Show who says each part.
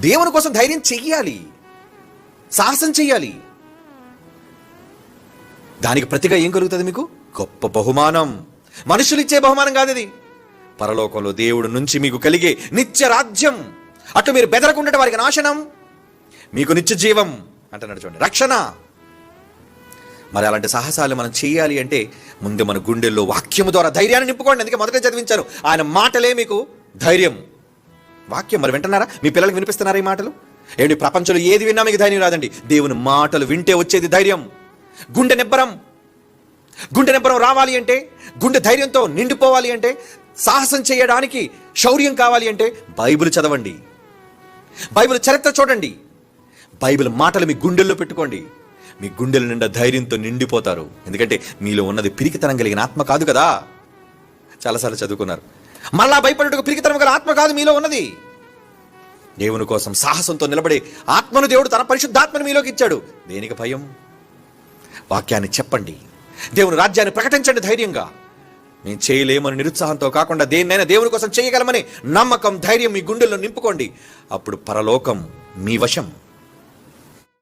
Speaker 1: దేవుని కోసం ధైర్యం చెయ్యాలి. సాహసం చెయ్యాలి. దానికి ప్రతిగా ఏం కలుగుతుంది మీకు? గొప్ప బహుమానం. మనుషులు ఇచ్చే బహుమానం కాదు ఇది పరలోకంలో దేవుడు నుంచి మీకు కలిగే నిత్య రాజ్యం. అటు మీరు బెదరకుండట వారికి నాశనం. మీకు నిత్య జీవం. అంటున్నాడు చూడండి. రక్షణ. మరి అలాంటి సాహసాలు మనం చేయాలి అంటే ముందు మన గుండెల్లో వాక్యము ద్వారా ధైర్యాన్ని నింపుకోండి. అందుకే మొదట చదివించాను ఆయన మాటలే మీకు ధైర్యం. వాక్యం మరి వింటున్నారా? మీ పిల్లలకు వినిపిస్తున్నారా ఈ మాటలు? ఏంటి ప్రపంచంలో ఏది విన్నా మీకు ధైర్యం రాదండి. దేవుని మాటలు వింటే వచ్చేది ధైర్యం. గుండె నిబ్బరం. గుండె నిబ్బరం రావాలి అంటే గుండె ధైర్యంతో నిండిపోవాలి అంటే సాహసం చేయడానికి శౌర్యం కావాలి అంటే బైబిల్ చదవండి. బైబిల్ చరిత్ర చూడండి. బైబిల్ మాటలు మీ గుండెల్లో పెట్టుకోండి. మీ గుండెల నిండా ధైర్యంతో నిండిపోతారు. ఎందుకంటే మీలో ఉన్నది పిరికితనం కలిగిన ఆత్మ కాదు కదా. చాలాసార్లు చదువుకున్నారు. మళ్ళా భయపడేటకు పిరికితనం గల ఆత్మ కాదు మీలో ఉన్నది. దేవుని కోసం సాహసంతో నిలబడే ఆత్మను దేవుడు తన పరిశుద్ధాత్మను మీలోకి ఇచ్చాడు. దేనికి భయం? వాక్యాన్ని చెప్పండి. దేవుని రాజ్యాన్ని ప్రకటించండి ధైర్యంగా. మేము చేయలేమని నిరుత్సాహంతో కాకుండా దేన్నైనా దేవుని కోసం చేయగలమని నమ్మకం ధైర్యం మీ గుండెల్లో నింపుకోండి. అప్పుడు పరలోకం మీ వశం.